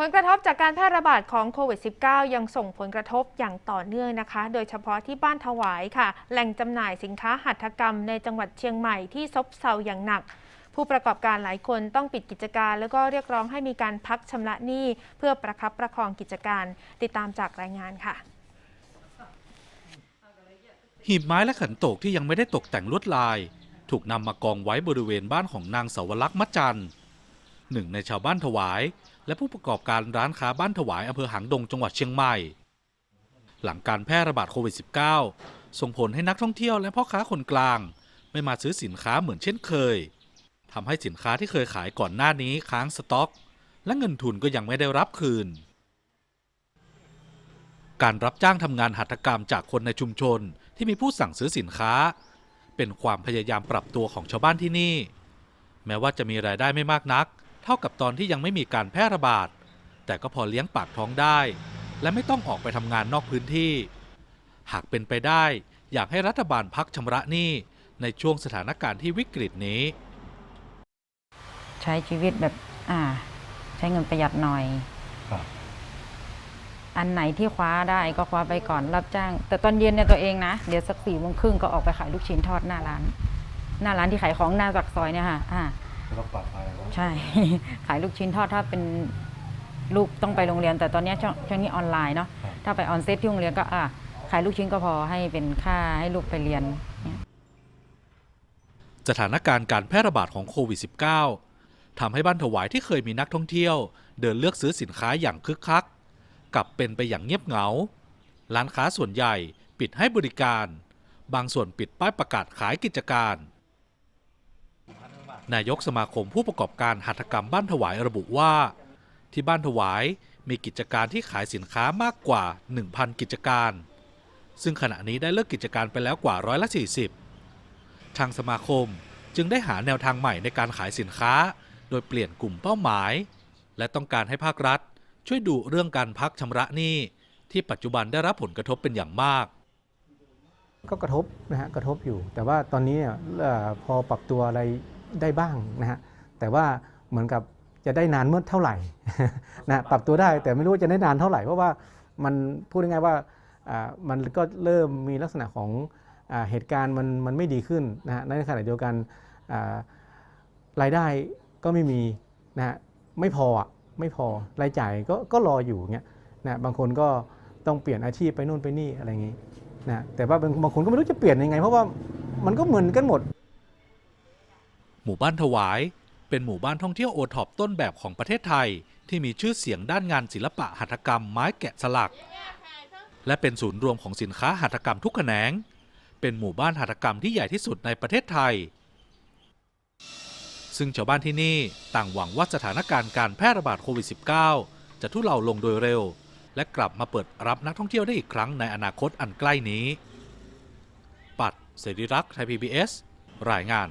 ผลกระทบจากการแพร่ระบาดของโควิด -19 ยังส่งผลกระทบอย่างต่อเนื่องนะคะ โดยเฉพาะที่บ้านถวายค่ะ แหล่งจำหน่ายสินค้าหัตถกรรมในจังหวัดเชียงใหม่ที่ซบเซาอย่างหนัก ผู้ประกอบการหลายคนต้องปิดกิจการ แล้วก็เรียกร้องให้มีการพักชำระหนี้เพื่อประคับประคองกิจการ ติดตามจากรายงานค่ะ หีบไม้และขันโตกที่ยังไม่ได้ตกแต่งลวดลาย ถูกนำมากองไว้บริเวณบ้านของนางสาวลักษณ์มัจจันทร์ หนึ่งในชาวบ้านถวาย และผู้ประกอบการร้านค้าบ้านถวายอำเภอหางดงจังหวัดเชียงใหม่ หลังการแพร่ระบาดโควิด -19 ส่งผลให้นักท่องเที่ยวและพ่อค้าคนกลาง ไม่มาซื้อสินค้าเหมือนเช่นเคยทำให้สินค้าที่เคยขายก่อนหน้านี้ค้างสต็อก และเงินทุนก็ยังไม่ได้รับคืน การรับจ้างทำงานหัตถกรรมจากคนในชุมชนที่มีผู้สั่งซื้อสินค้า เป็นความพยายามปรับตัวของชาวบ้านที่นี่ แม้ว่าจะมีรายได้ไม่มากนัก เท่ากับตอนที่ยังไม่มีการแพร่ระบาด แต่ก็พอเลี้ยงปากท้องได้ และไม่ต้องออกไปทำงานนอกพื้นที่ หากเป็นไปได้อยากให้รัฐบาลพักชำระหนี้ในช่วงสถานการณ์ที่วิกฤตนี้ ใช้ชีวิตแบบอ่า ใช้เงินประหยัดหน่อย ครับ อันไหนที่คว้าได้ก็คว้าไปก่อนรับจ้าง แต่ตอนเย็นเนี่ยตัวเองนะ เดี๋ยวสักสี่โมงครึ่งก็ออกไปขายลูกชิ้นทอดหน้าร้าน หน้าร้านที่ขายของหน้าปากซอยเนี่ยค่ะอ่าแล้ว ก็ปลอดภัยแล้วใช่ ขายลูกชิ้นทอดถ้าเป็นลูกต้องไปโรงเรียน แต่ตอนเนี้ยช่วงช่วงนี้ออนไลน์เนาะครับถ้าไปออนเซตที่โรงเรียนก็อ่าขายลูกชิ้นก็พอให้เป็นค่าให้ลูกไปเรียนเนี่ยสถานการณ์การแพร่ระบาดของโควิด -19 ทำให้บ้านถวายที่เคยมีนักท่องเที่ยว เดินเลือกซื้อสินค้าอย่างคึกคัก กลับเป็นไปอย่างเงียบเหงา ร้านค้าส่วนใหญ่ปิดให้บริการ บางส่วนปิดป้ายประกาศขายกิจการ นายกสมาคมผู้ประกอบการหัตถกรรมบ้านถวายระบุว่า ที่บ้านถวายมีกิจการที่ขายสินค้ามากกว่า 1,000 กิจการ ซึ่งขณะนี้ได้เลิกกิจการไปแล้วกว่าร้อยละ 40 ทางสมาคมจึงได้หาแนวทางใหม่ในการขายสินค้า โดยเปลี่ยนกลุ่มเป้าหมาย และต้องการให้ภาครัฐ ช่วยดูเรื่องการพักชำระหนี้ที่ปัจจุบันได้รับผลกระทบเป็นอย่างมาก ก็กระทบนะฮะกระทบอยู่ แต่ว่าตอนนี้เนี่ยเอ่อพอปรับตัวอะไร ได้บ้างนะฮะแต่ว่าเหมือนกับจะได้นานเมื่อเท่าไหร่นะปรับตัวได้แต่ไม่รู้ว่าจะได้นานเท่าไหร่ เพราะว่ามันพูดง่ายๆว่าอ่ามันก็เริ่มมีลักษณะของอาเหตุการณ์มันมันไม่ดีขึ้นนะฮะในขณะเดียวกันอ่ารายได้ก็ไม่มีนะฮะไม่พออะไม่พอรายจ่ายก็ก็รออยู่เงี้ยนะบางคนก็ต้องเปลี่ยนอาชีพไปนู่นไปนี่อะไรอย่างงี้นะแต่ว่าบางบางคนก็ไม่รู้จะเปลี่ยนยังไง เพราะว่ามันก็เหมือนกันหมด หมู่บ้านถวาย เป็นหมู่บ้านท่องเที่ยวโอท็อปต้นแบบของประเทศไทย ที่มีชื่อเสียงด้านงานศิลปะหัตถกรรมไม้แกะสลัก และเป็นศูนย์รวมของสินค้าหัตถกรรมทุกแขนง เป็นหมู่บ้านหัตถกรรมที่ใหญ่ที่สุดในประเทศไทย ซึ่งชาวบ้านที่นี่ต่างหวังว่าสถานการณ์การแพร่ระบาดโควิด -19 จะทุเลาลงโดยเร็ว และกลับมาเปิดรับนักท่องเที่ยวได้อีกครั้งในอนาคตอันใกล้นี้ ปัดเสรีรักษ์ไทย PBS รายงาน